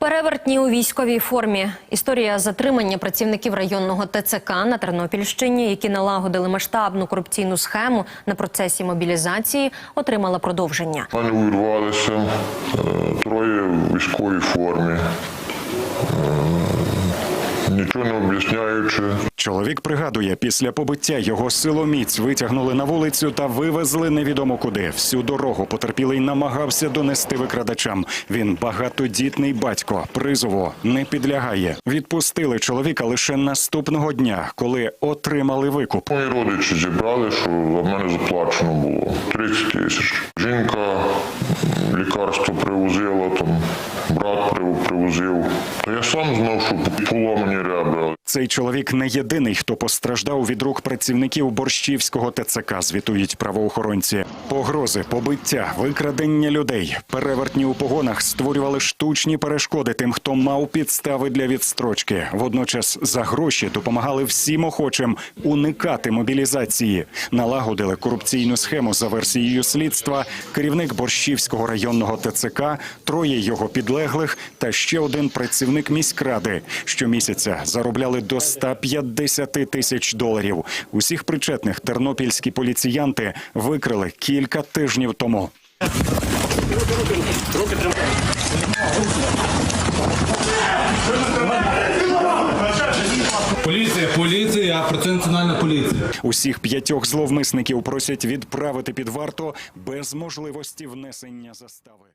Перевертні у військовій формі. Історія затримання працівників районного ТЦК на Тернопільщині, які налагодили масштабну корупційну схему на процесі мобілізації, отримала продовження. Вони увірвалися, е, троє в військовій формі, нічого не об'ясняючи. Чоловік пригадує, після побиття його силоміць витягнули на вулицю та вивезли невідомо куди. Всю дорогу потерпілий намагався донести викрадачам. Він багатодітний батько, призову не підлягає. Відпустили чоловіка лише наступного дня, коли отримали викуп. Мої родичі зібрали, що в мене заплачено було 30 тисяч. Жінка лікарство привозила, там брат привозив. Та я сам знав, що поломані ребра. Цей чоловік не єдиний, хто постраждав від рук працівників борщівського ТЦК, звітують правоохоронці. Погрози, побиття, викрадення людей, перевертні у погонах створювали штучні перешкоди тим, хто мав підстави для відстрочки. Водночас за гроші допомагали всім охочим уникати мобілізації. Налагодили корупційну схему за версією слідства. Керівник борщівського районного ТЦК, троє його підлеглих та ще один працівник міськради. Щомісяця заробляли до 150 тисяч доларів. Усіх причетних тернопільські поліціянти викрили кілька тижнів тому. Поліція, поліція, працюю національна поліція. Усіх п'ятьох зловмисників просять відправити під варту без можливості внесення застави.